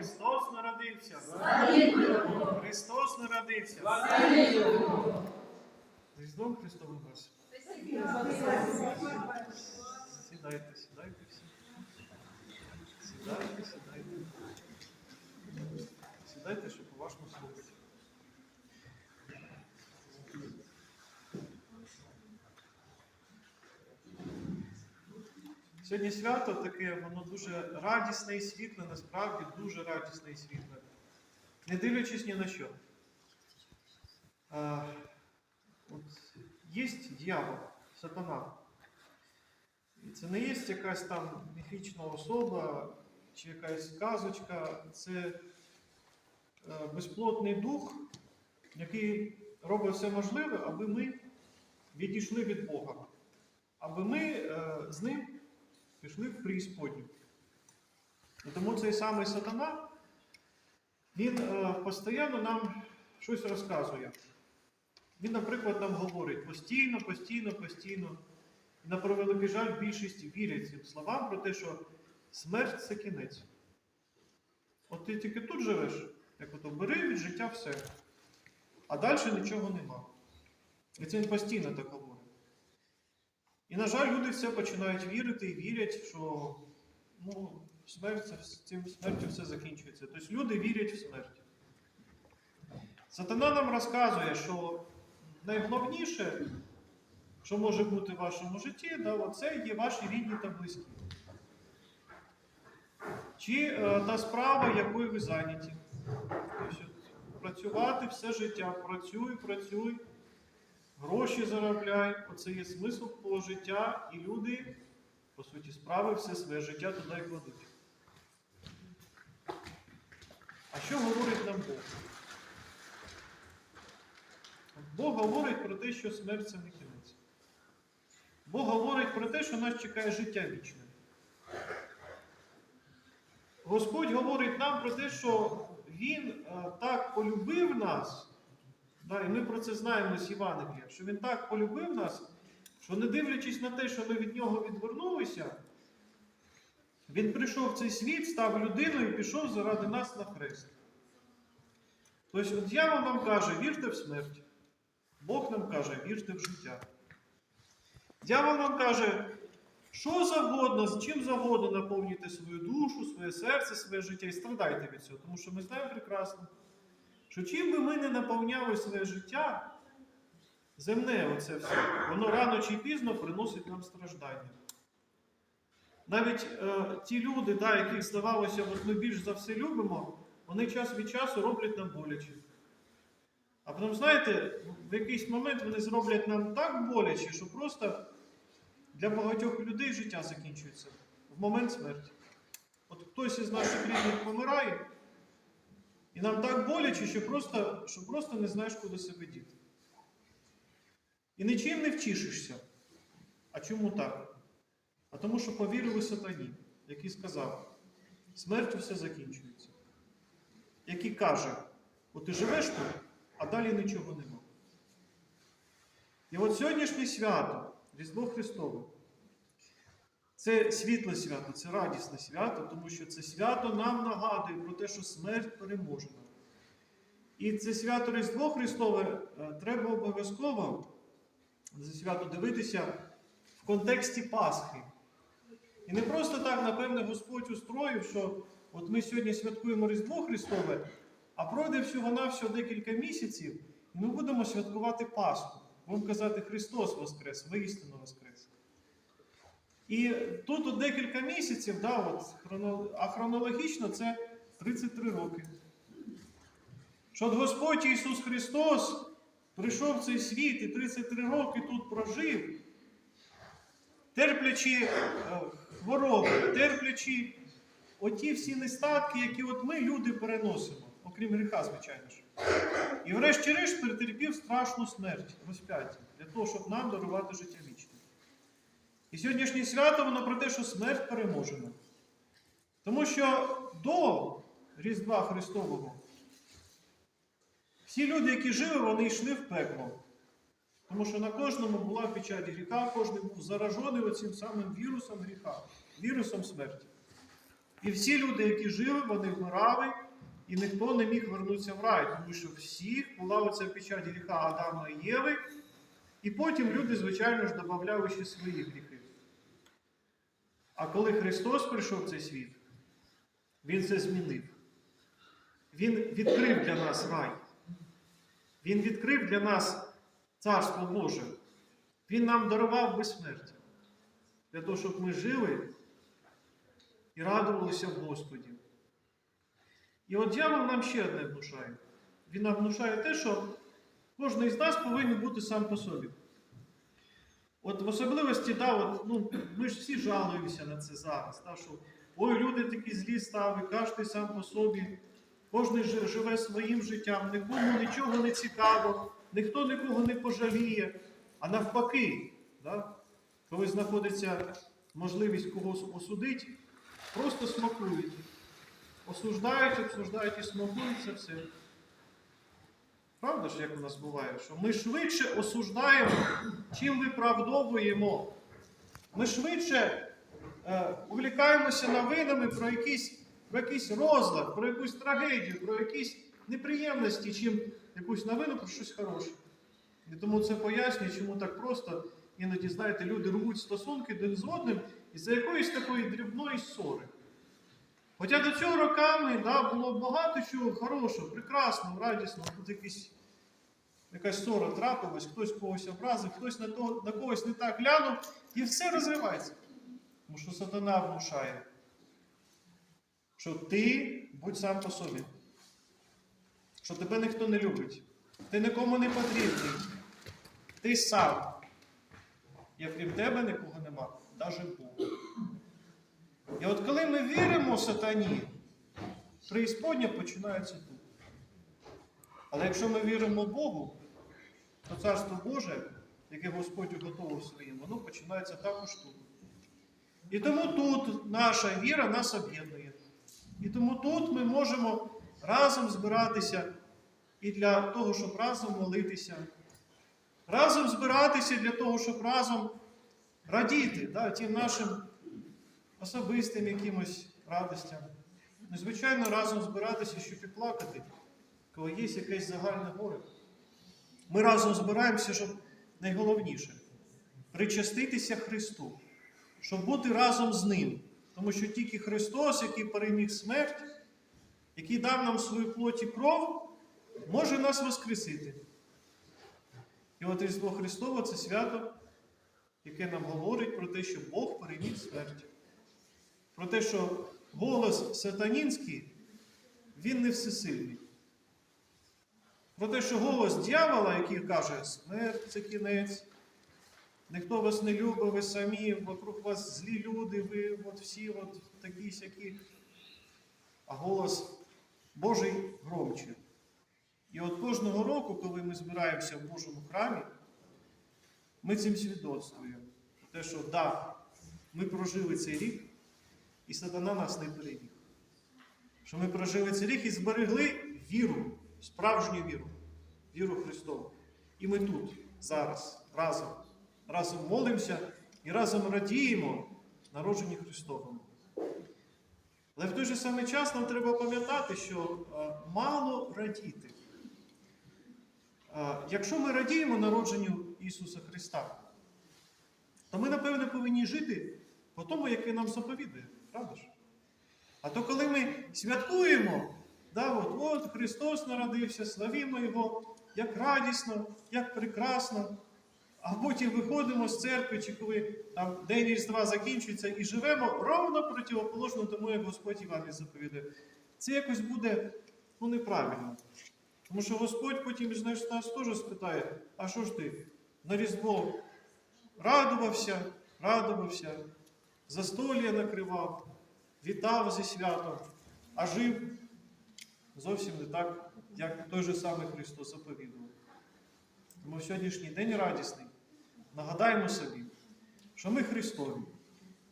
Христос народився. Христос народився. З Різдвом Христовим вас. Сідайте, сідайте всі. Сідайте, сідайте. Сідайте, щоб Сьогодні свято таке, воно дуже радісне і світле, насправді дуже радісне і світле. Не дивлячись ні на що. А, от, є дьявол, сатана. І це не є якась там міфічна особа чи якась казочка. Це е, безплотний дух, який робить все можливе, аби ми відійшли від Бога, аби ми е, з ним пішли в преісподню. Тому цей самий сатана, він е, постійно нам щось розказує. Він, наприклад, нам говорить постійно, постійно, постійно. І на превеликий жаль, більшість вірять цим словам про те, що смерть це кінець. От ти тільки тут живеш, як ото бери від життя все. А далі нічого нема. І це він постійно так говорить. І, на жаль, люди все починають вірити і вірять, що ну, смерть, цим смертю все закінчується. Тобто люди вірять в смерть. Сатана нам розказує, що найголовніше, що може бути в вашому житті, да, це є ваші рідні та близькі. Чи е, та справа, якою ви зайняті. Тобто, працювати все життя, працюй, працюй, гроші заробляй. Оце є смисл твого життя, і люди, по суті, справи все своє життя туди і кладуть. А що говорить нам Бог? Бог говорить про те, що смерть це не кінець. Бог говорить про те, що нас чекає життя вічне. Господь говорить нам про те, що Він е, так полюбив нас, да, і ми про це знаємо з Євангелія, що Він так полюбив нас, що не дивлячись на те, що ми від нього відвернулися, Він прийшов в цей світ, став людиною і пішов заради нас на хрест. Тобто, от дьявол нам каже, вірте в смерть. Бог нам каже, вірте в життя. Дьявол нам каже, що завгодно, з чим завгодно наповнюйте свою душу, своє серце, своє життя і страдайте від цього. Тому що ми знаємо прекрасно, що чим би ми не наповняли своє життя, земне оце все, воно рано чи пізно приносить нам страждання. Навіть е, ті люди, да, яких здавалося, от ми більш за все любимо, вони час від часу роблять нам боляче. А потім, знаєте, в якийсь момент вони зроблять нам так боляче, що просто для багатьох людей життя закінчується в момент смерті. От хтось із наших рідних помирає, і нам так боляче, що просто, що просто не знаєш, куди себе діти. І нічим не вчишишся. А чому так? А тому, що повірили сатані, який сказав, смертю все закінчується. Який каже, от ти живеш тут, а далі нічого нема. І от сьогоднішнє свято, Різдво Христове, це світле свято, це радісне свято, тому що це свято нам нагадує про те, що смерть переможена. І це свято Різдво Христове е, треба обов'язково це свято дивитися в контексті Пасхи. І не просто так, напевне, Господь устроїв, що от ми сьогодні святкуємо Різдво Христове, а пройде всього-навсього декілька місяців, і ми будемо святкувати Пасху. Будемо казати Христос Воскрес, воістину Воскрес. І тут от декілька місяців, да, от, а хронологічно це 33 роки. Що Господь Ісус Христос прийшов в цей світ і 33 роки тут прожив, терплячи е, хвороби, терплячи оті всі нестатки, які от ми, люди, переносимо, окрім гріха, звичайно ж. І врешті-решт перетерпів страшну смерть, розп'яття, для того, щоб нам дарувати життя вічне. І сьогоднішнє свято воно про те, що смерть переможена. Тому що до Різдва Христового всі люди, які жили, вони йшли в пекло. Тому що на кожному була печать гріха, кожен був заражений оцим самим вірусом гріха, вірусом смерті. І всі люди, які жили, вони вмирали, і ніхто не міг вернутися в рай, тому що всіх була оця печать гріха Адама і Єви. І потім люди, звичайно ж, додавали ще свої гріхи. А коли Христос прийшов в цей світ, Він це змінив. Він відкрив для нас рай. Він відкрив для нас Царство Боже. Він нам дарував безсмертя. Для того, щоб ми жили і радувалися в Господі. І от дьявол нам ще одне внушає. Він нам внушає те, що кожен із нас повинен бути сам по собі. От в особливості, да, от, ну, ми ж всі жалуємося на це зараз. Да, що ой, люди такі злі стали, кожен сам по собі, кожен живе своїм життям, нікому нічого не цікаво, ніхто нікого не пожаліє. А навпаки, да, коли знаходиться можливість когось осудити, просто смакують. Осуждають, обсуждають і смакують це все. Правда ж, як у нас буває, що ми швидше осуждаємо, чим виправдовуємо. Ми швидше е, увлікаємося новинами про якийсь, про якийсь розлад, про якусь трагедію, про якісь неприємності, чим якусь новину про щось хороше. І тому це пояснює, чому так просто іноді, знаєте, люди рвуть стосунки один з одним із-за якоїсь такої дрібної ссори. Хоча до цього роками да, було багато чого хорошого, прекрасного, радісного. Тут якісь, якась ссора трапилась, хтось когось образив, хтось на, того, на когось не так глянув, і все розривається. Тому що сатана внушає, що ти будь сам по собі, що тебе ніхто не любить, ти нікому не потрібний, ти сам. І крім тебе нікого нема, навіть Бог. І от коли ми віримо сатані, преісподня починається тут. Але якщо ми віримо Богу, то Царство Боже, яке Господь уготовив своїм, воно починається також тут. І тому тут наша віра нас об'єднує. І тому тут ми можемо разом збиратися і для того, щоб разом молитися. Разом збиратися для того, щоб разом радіти да, тим нашим особистим якимось радостям. Ну, звичайно, разом збиратися, щоб і плакати, коли є якесь загальне горе. Ми разом збираємося, щоб найголовніше причаститися Христу, щоб бути разом з Ним. Тому що тільки Христос, який переміг смерть, який дав нам свою плоть і кров, може нас воскресити. І от Різдво Христово це свято, яке нам говорить про те, що Бог переміг смерть. Про те, що голос сатанінський, він не всесильний. Про те, що голос дьявола, який каже, смерть це кінець, ніхто вас не любить, ви самі, вокруг вас злі люди, ви от всі от такі сякі. А голос Божий громче. І от кожного року, коли ми збираємося в Божому храмі, ми цим свідоцтвуємо. Те, що да, ми прожили цей рік, і сатана нас не переміг. Що ми прожили цей рік і зберегли віру, справжню віру, віру Христову. І ми тут, зараз, разом, разом молимося і разом радіємо народженні Христовому. Але в той же самий час нам треба пам'ятати, що е, мало радіти. Е, Якщо ми радіємо народженню Ісуса Христа, то ми, напевне, повинні жити по тому, яке нам заповідує. Правда ж? А то коли ми святкуємо, да, от, от Христос народився, славімо Його, як радісно, як прекрасно, а потім виходимо з церкви, чи коли там День Різдва закінчується і живемо ровно противоположно тому, як Господь Іван заповідає. Це якось буде ну, неправильно. Тому що Господь потім знаєш, нас теж спитає, а що ж ти на Різдво радувався, радувався, застолля накривав, вітав зі святом, а жив зовсім не так, як той же самий Христос заповідував. Тому сьогоднішній день радісний. Нагадаємо собі, що ми Христові.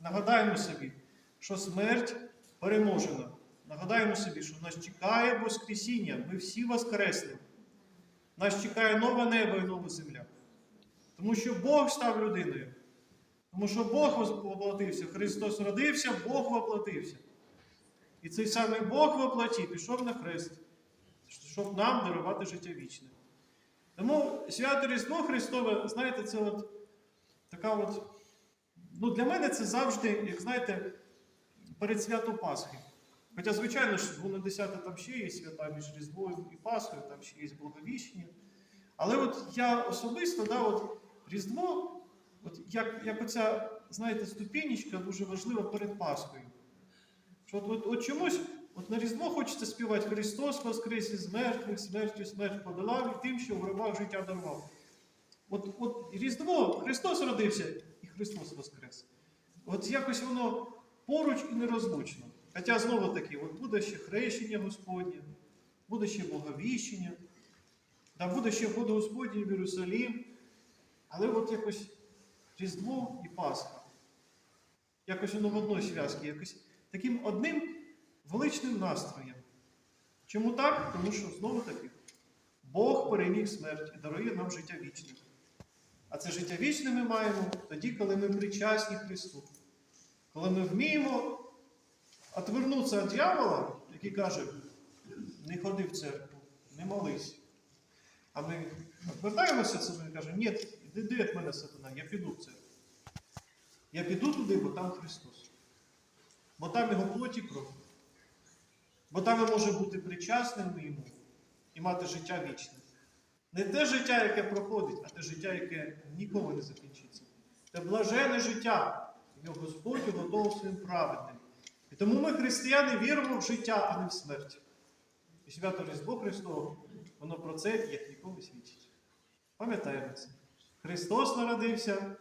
Нагадаємо собі, що смерть переможена. Нагадаємо собі, що нас чекає Воскресіння. Ми всі воскреснемо. Нас чекає нове небо і нова земля. Тому що Бог став людиною. Тому що Бог воплотився. Христос родився, Бог воплотився. І цей самий Бог во плоті пішов на хрест, щоб нам дарувати життя вічне. Тому свято Різдво Христове, знаєте, це от така от. Ну, для мене це завжди, як знаєте, перед свято Пасхи. Хоча, звичайно ж, на 10 там ще є свята між Різдвою і Пасхою, там ще є Благовіщення. Але от я особисто, да, от Різдво, от як, як оця, знаєте, ступінечка дуже важлива перед Пасхою. Що от, от, от чомусь от на Різдво хочеться співати Христос Воскрес із мертвих, смертю смерть подолав і тим, що в гробах життя дарував. От, от Різдво, Христос родився і Христос Воскрес. От якось воно поруч і нерозлучно. Хоча знову таки, от буде ще хрещення Господнє, буде ще Боговіщення, та буде ще Господній в Єрусалім. Але от якось Різдво і Пасха. Якось воно в одній зв'язці, якось таким одним величним настроєм. Чому так? Тому що знову таки Бог переміг смерть і дарує нам життя вічне. А це життя вічне ми маємо тоді, коли ми причасні Христу. Коли ми вміємо отвернутися від дьявола, який каже, не ходи в церкву, не молись. А ми відвертаємося від себе і кажемо, ні, іди від мене, сатана, я піду в церкву. Я піду туди, бо там Христос. Бо там його плоті кров. Бо там я можу бути причасним йому і мати життя вічне. Не те життя, яке проходить, а те життя, яке ніколи не закінчиться. Це блажене життя, його Господь готовий своїм праведним. І тому ми, християни, віримо в життя, а не в смерть. І свято Різдво Христове, воно про це як ніколи свідчить. Пам'ятаємо це. Христос народився.